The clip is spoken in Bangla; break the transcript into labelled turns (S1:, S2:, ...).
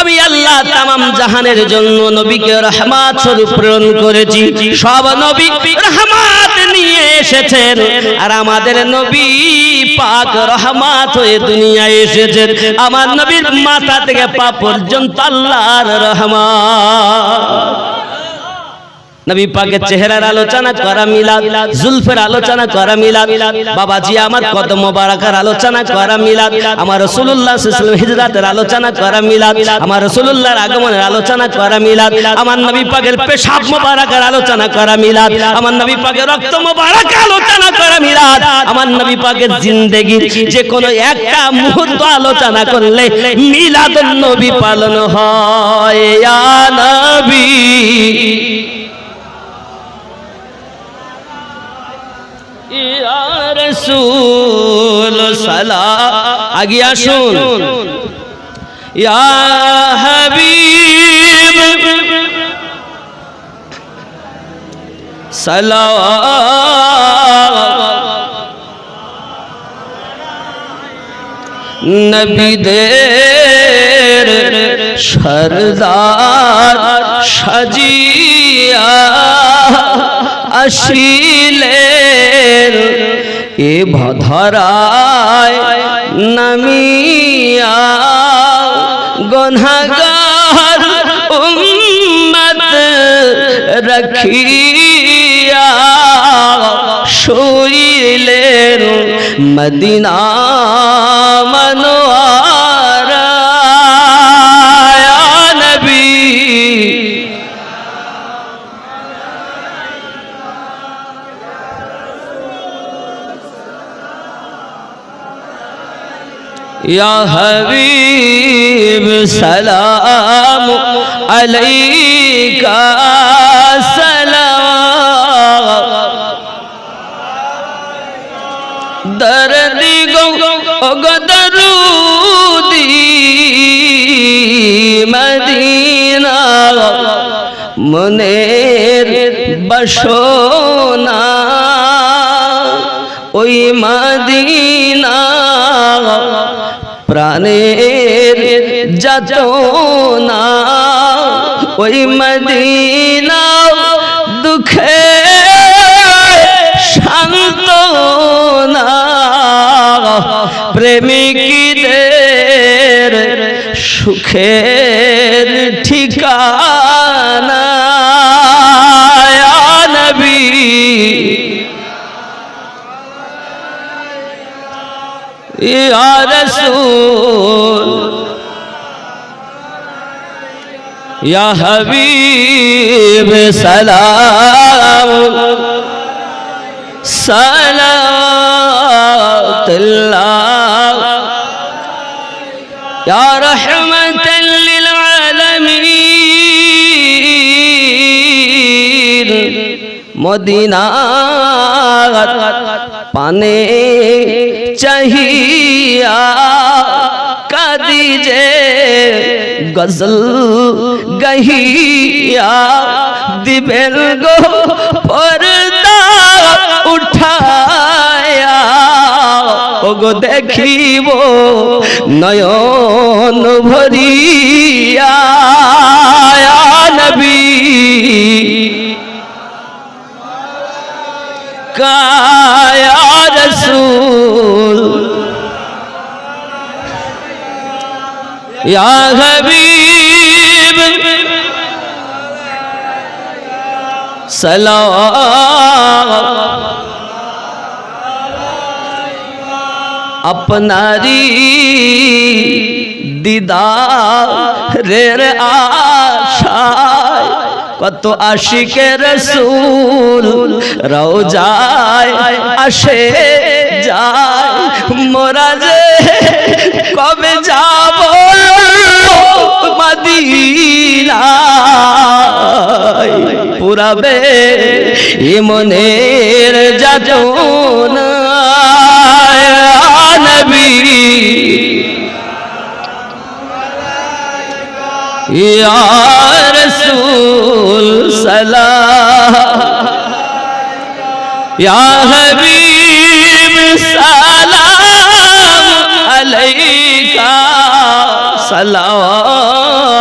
S1: আমি আল্লাহ তামাম জাহানের জন্য নবীকে রহমাত স্বরূপ প্রেরণ করেছি। সব নবী রহমাত নিয়ে এসেছেন। আর আমাদের নবী পাক রহমাত হয়ে দুনিয়ায় এসেছেন। আমার নবীর মাথা থেকে পা পর্যন্ত আল্লাহর রহমান নবী পাকের চেহারার আলোচনা করা মিলাদ জুলফের আলোচনা করা মিলাদ বাবাজি আমার কদম মোবারকার আলোচনা করা মিলাদ আমার রাসূলুল্লাহ সাল্লাল্লাহু আলাইহি হিজরাতের আলোচনা করা মিলাদ আমার রাসূলুল্লাহর আগমনের আলোচনা করা মিলাদ আমার নবী পাকের পেশাব মোবারকের আলোচনা করা মিলাদ আমার নবী পাকের রক্ত মোবারক আলোচনা করা মিলাদ আমার নবী পাকের জিন্দেগির যে কোনো একটা মুহূর্ত আলোচনা করলে মিলাদুন নবী পালন হয়। ইয়া নবী রাসূল সালাম। আগে আসুন। ইয়া হাবিব। সালাম। নবীদের সরদার সাজিয়া আসিলেন এ ভধরায় নামিয়া গনহাগার উম্মত রাখিয়া শুইলেন মদিনা মনোয়ারা يا حبيب سلام عليك سلام دردی گو درودی মদিনা মনের বসোনা ওই মদিনা প্রাণের যত না ওই মদিনা দুঃখে শান্ত না প্রেমিকদের সুখের ঠিকানা ইয়া রাসূল ইয়া হাবিব সালাম সালাতুল্লাহ ইয়া রাহমাতাল লিল আলামিন মদিনা পানে চাহিয়া কাদি যে গজল গহিয়া দিবেন গো পর্দা উঠায়া। ওগো দেখিব নয়ন ভরিয়া। নবী। কায়া রসুল ইয়া হাবিব সালাম। আপনারি দিদারের আশায় কত আশিকে রসুল রওজায় আসে। যায়। মোরা যে কবে যাব মদিনায়? পুরাবে ইমনের যাজন নবী ইয়া রাসূল সালাম। ইয়া হাবিব। সালাম আলাইকা সালাম